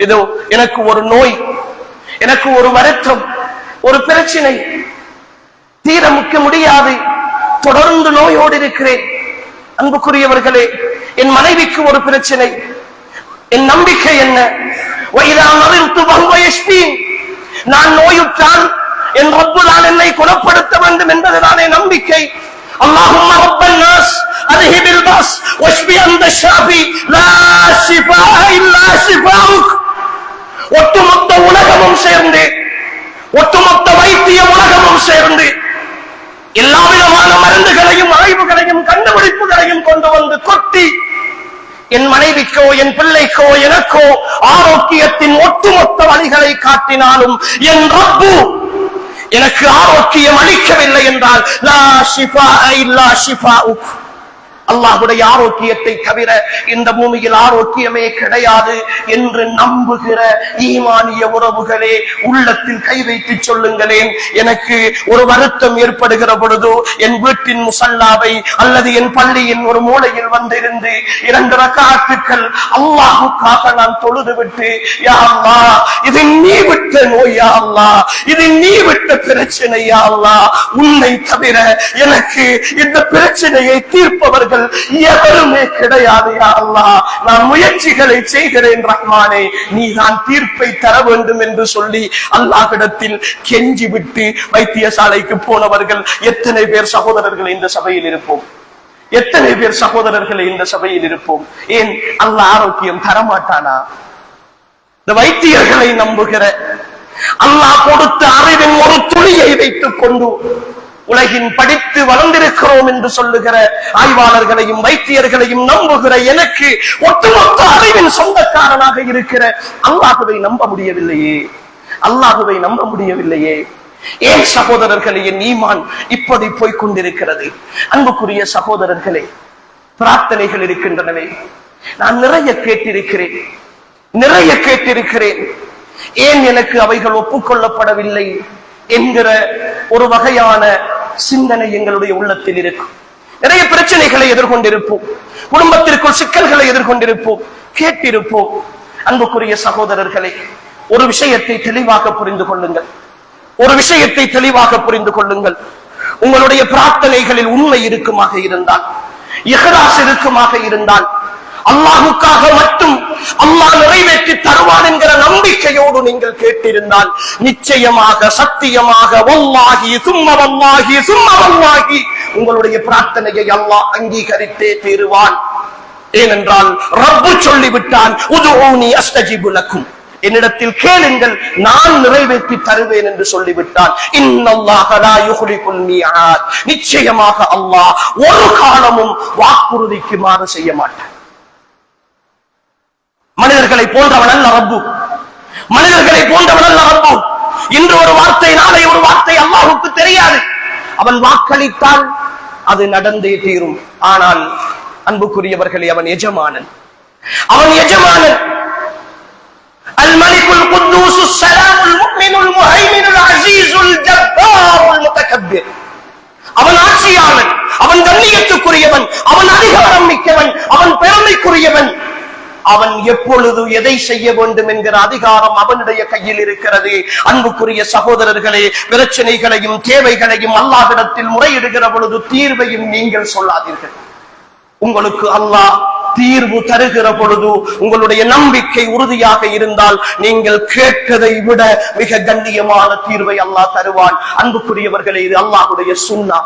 இதோ எனக்கு ஒரு நோய் எனக்கு ஒரு வருத்தம் ஒரு பிரச்சனை தீர முக்க முடியாது தொடர்ந்து நோயோடு இருக்கிறேன் அன்புக்குரியவர்களே என் மனைவிக்கு ஒரு பிரச்சனை என் நம்பிக்கை என்ன வைதா மறித்து வங்குவயஸ்மீன் நான் நோயுற்றால் என் ரப்பு நான் என்னை குணப்படுத்த வேண்டும் என்பதுதானே நம்பிக்கை اللهم رب الناس اذهب الباس واشفي انت الشافي لا شفاء الا شفاؤك ஒட்டுமொத்த உலகமும் சேர்ந்து ஒட்டுமொத்த வைத்திய உலகமும் சேர்ந்து எல்லா விதமான மருந்துகளையும் ஆய்வுகளையும் கண்டுபிடிப்புகளையும் கொண்டு வந்து கொட்டி என் மனைவிக்கோ என் பிள்ளைக்கோ எனக்கோ ஆரோக்கியத்தின் ஒட்டுமொத்த வழிகளை காட்டினாலும் என் ரப்பு எனக்கு ஆரோக்கியம் அளிக்கவில்லை என்றால் லா ஷிஃபா இல்லா ஷிஃபாஉக். அல்லாஹுடைய ஆரோக்கியத்தை தவிர இந்த பூமியில் ஆரோக்கியமே கிடையாது என்று நம்புகிற ஈமானிய உறவுகளே உள்ளத்தில் கை வைத்து சொல்லுங்களேன். எனக்கு ஒரு வருத்தம் ஏற்படுகிற பொழுது என் வீட்டின் முசல்லாவை அல்லது என் பள்ளியின் ஒரு மூலையில் வந்திருந்து இரண்டு ரக்காத்துக்கள் அல்லாஹுக்காக நான் தொழுது விட்டு யா அல்லா இது நீ விட்ட நோயா அல்லாஹ் இது நீ விட்ட பிரச்சனை அல்லா அல்லாஹ் உன்னை தவிர எனக்கு இந்த பிரச்சனையை தீர்ப்பவர்கள் எவருமே கிடையாது யா நான் முயற்சிகளை செய்கிறேன் ரஹ்மானே. நீ தான் தீர்ப்பை தர வேண்டும் என்று சொல்லி அல்லாஹிடத்தில் கெஞ்சி விட்டு வைத்தியசாலைக்கு போனவர்கள் எத்தனை பேர் சகோதரர்கள் இந்த சபையில் இருப்போம்? எத்தனை பேர் சகோதரர்களை இந்த சபையில் இருப்போம்? ஏன்? அல்ல ஆரோக்கியம் தரமாட்டானா? இந்த வைத்தியர்களை நம்புகிற அல்லாஹ் கொடுத்த அறிவின் ஒரு துளியை வைத்துக் கொண்டு உலகின் படித்து வளர்ந்திருக்கிறோம் என்று சொல்லுகிற ஆய்வாளர்களையும் வைத்தியர்களையும் நம்புகிற எனக்கு ஒட்டுமொத்த அறிவின் சொந்தக்காரனாக இருக்கிற அல்லாஹுவை நம்ப முடியவில்லையே. அல்லாஹுவை நம்ப முடியவில்லையே. ஏன் சகோதரர்களே என் ஈமான் இப்படி போய்கொண்டிருக்கிறது அன்புக்குரிய சகோதரர்களே பிரார்த்தனைகள் இருக்கின்றனவே. நான் நிறைய கேட்டிருக்கிறேன். நிறைய கேட்டிருக்கிறேன். ஏன் எனக்கு அவைகள் ஒப்புக்கொள்ளப்படவில்லை என்கிற ஒரு வகையான சிந்தனை எங்களுடைய உள்ளத்தில் இருக்கும். நிறைய பிரச்சனைகளை எதிர்கொண்டிருப்போம். குடும்பத்திற்குள் சிக்கல்களை எதிர்கொண்டிருப்போம். கேட்டிருப்போம். அன்புக்குரிய சகோதரர்களே ஒரு விஷயத்தை தெளிவாக புரிந்து கொள்ளுங்கள். ஒரு விஷயத்தை தெளிவாக புரிந்து கொள்ளுங்கள். உங்களுடைய பிரார்த்தனைகளில் உண்மை இருக்குமாக இருந்தால் இஹ்லாஸ் இருக்குமாக இருந்தால் அல்லாஹுக்காக நம்பிக்கையோடு நீங்கள் கேட்டிருந்தால் நிச்சயமாக சத்தியமாக வல்லாகி சும்மவல்லாகி சும்மவல்லாகி உங்களுடைய பிரார்த்தனையை அல்லாஹ் அங்கீகரித்தே தீருவான். ஏனென்றால் ரப்பு சொல்லிவிட்டான் உதுஊனி அஸ்தஜிபு என்னிடத்தில் கேளுங்கள் நான் நிறைவேற்றி தருவேன் என்று சொல்லிவிட்டான். நிச்சயமாக அல்லாஹ் ஒரு காலமும் வாக்குறுதிக்கு மாறு செய்ய மாட்டான். மனிதர்களை போன்றவன் அல்ல ரப்பு. மனிதர்களை போன்றவன் அல்ல ரப்பு இன்று ஒரு வார்த்தை நாளை ஒரு வார்த்தை அல்லாஹுக்கு தெரியாது அவன் வாக்களித்தால் அது நடந்தே தீரும் ஆனால் அன்புக்குரியவர்களே அவன் எஜமானன் அவன் எஜமானன் الملك القدوس السلام المؤمن المهيمن العزيز الجبار المتكبر அவன் ஆட்சியாளன் அவன் கண்ணியத்துக்குரியவன் அவன் அதிகாரம் மிக்கவன் அவன் பெருமைக்குரியவன் அவன் எப்பொழுது எதை செய்ய வேண்டும் என்கிற அதிகாரம் அவனுடைய கையில் இருக்கிறது. அன்புக்குரிய சகோதரர்களே பிரச்சனைகளையும் தேவைகளையும் அல்லாஹிடத்தில் முறையிடுகிற பொழுது தீர்வையும் நீங்கள் சொல்லாதீர்கள். உங்களுக்கு அல்லாஹ் தீர்வு தருகிற பொழுது உங்களுடைய நம்பிக்கை உறுதியாக இருந்தால் நீங்கள் கேட்டதை விட மிக கண்ணியமான தீர்வை அல்லாஹ் தருவான். அன்புக்குரியவர்களே இது அல்லாஹுடைய சுண்ணா.